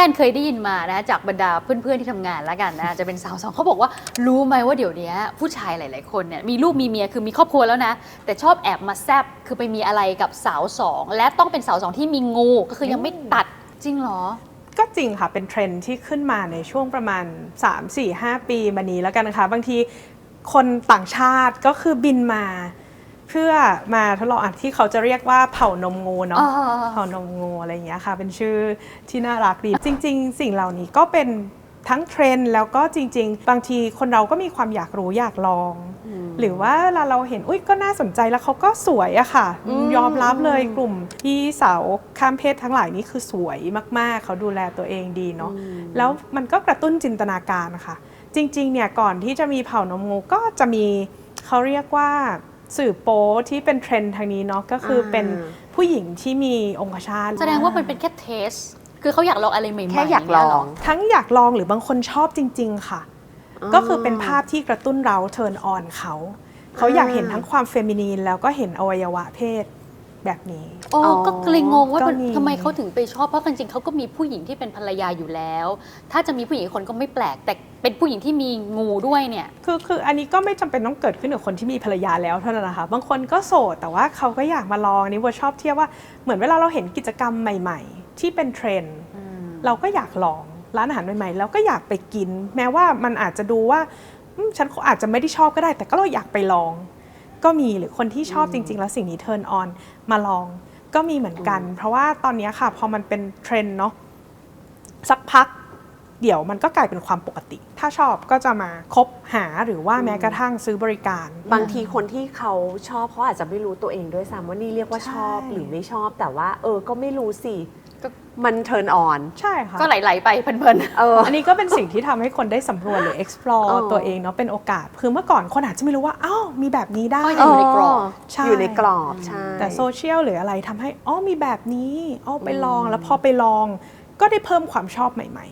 แอนเคยได้ยินมานะจากบรรดาเพื่อนๆที่ทำงานแล้วกันนะจะเป็นสาวสองเขาบอกว่ารู้ไหมว่าเดี๋ยวนี้ผู้ชายหลาย ๆ คนเนี่ยมีลูกมีเมียคือมีครอบครัวแล้วนะ แต่ชอบแอบมาแซบคือไปมีอะไรกับสาวสองและต้องเป็นสาวสองที่มีงูก็คือยังไม่ตัดจริงเหรอก็จริงค่ะ เป็นเทรนด์ที่ขึ้นมาในช่วงประมาณ 3 4 5 ปีมานี้แล้วกันนะคะ บางทีคนต่างชาติก็คือบินมา เพื่อมาทดลองอะที่เขาจะเรียกว่าเผ่านมงูเนาะอ๋อเผ่านมงูอะไรอย่างเงี้ยค่ะ เป็นชื่อที่น่ารักดีจริง ๆ สิ่งเหล่านี้ก็เป็นทั้งเทรนด์แล้วก็จริง ๆ บางทีคนเราก็มีความอยากรู้อยากลอง หรือว่าเวลาเราเห็นอุ้ยก็น่าสนใจแล้วเขาก็สวยอะค่ะ ยอมรับเลยกลุ่มที่สาวข้ามเพศทั้งหลายนี่คือสวยมากๆ เขาดูแลตัวเองดีเนาะแล้วมันก็กระตุ้นจินตนาการนะคะจริง ๆ เนี่ยก่อนที่จะมีเผ่านมงูก็จะมีเขาเรียกว่า สื่อโป๊ที่เป็นเทรนด์ทางนี้เนาะก็คือเป็นผู้หญิงที่มีองคชาตแสดงว่ามันเป็นแค่เทส คือเขาอยากลองอะไรใหม่ๆแค่อยากลเงี้อยเหรงทั้งอยากลองหรือบางคนชอบจริง ๆ ค่ะ ก็คือเป็นภาพที่กระตุ้นเราเทิร์นออนเขา เขาอยากเห็นทั้งความเฟมินีนแล้วก็เห็นอวัยวะเพศ แบบนี้ โอ้อ๋อก็เลยงงว่าก็มันมีทำไมเขาถึงไปชอบ เพราะจริงๆเขาก็มีผู้หญิงที่เป็นภรรยาอยู่แล้ว ถ้าจะมีผู้หญิงอีกคนก็ไม่แปลก แต่เป็นผู้หญิงที่มีงูด้วยเนี่ย คือคืออันนี้ก็ไม่จำเป็นต้องเกิดขึ้นกับคนที่มีภรรยาแล้วเท่านั้นนะคะ บางคนก็โสดแต่ว่าเขาก็อยากมาลองอันนี้ว่าชอบเทียบว่าเหมือนเวลาเราเห็นกิจกรรมใหม่ ๆ ที่เป็นเทรนด์เราก็อยากลองร้านอาหารใหม่ๆ แล้วก็อยากไปกิน แม้ว่ามันอาจจะดูว่าอืมฉันอาจจะไม่ได้ชอบก็ได้ แต่ก็เราอยากไปลอง ก็มีหรือคนที่ชอบจริง ๆ แล้วสิ่งนี้เทิร์นออนมาลองก็มีเหมือนกัน เพราะว่าตอนนี้ค่ะพอมันเป็นเทรนด์เนาะสักพักเดี๋ยวมันก็กลายเป็นความปกติ ถ้าชอบก็จะมาคบหาหรือว่าแม้กระทั่งซื้อบริการ บางทีคนที่เขาชอบเขาอาจจะไม่รู้ตัวเองด้วยซ้ำว่านี่เรียกว่าชอบใช่หรือไม่ชอบ แต่ว่า เออก็ไม่รู้สิ ก็มันเทิร์นออน ใช่ค่ะก็ไหลๆไปเพลินเออ อันนี้ก็เป็นสิ่งที่ทำให้คนได้สำรวจหรือ explore เออ ตัวเองเนาะเป็นโอกาส คือเมื่อก่อนคนอาจจะไม่รู้ว่า อ้าว มีแบบนี้ได้ ก็ยังอยู่ในกรอบ ใช่ อยู่ในกรอบใช่ แต่โซเชียลหรืออะไรทำให้ อ๋อ มีแบบนี้ อ๋อ ไปลอง แล้วพอไปลอง ก็ได้เพิ่มความชอบใหม่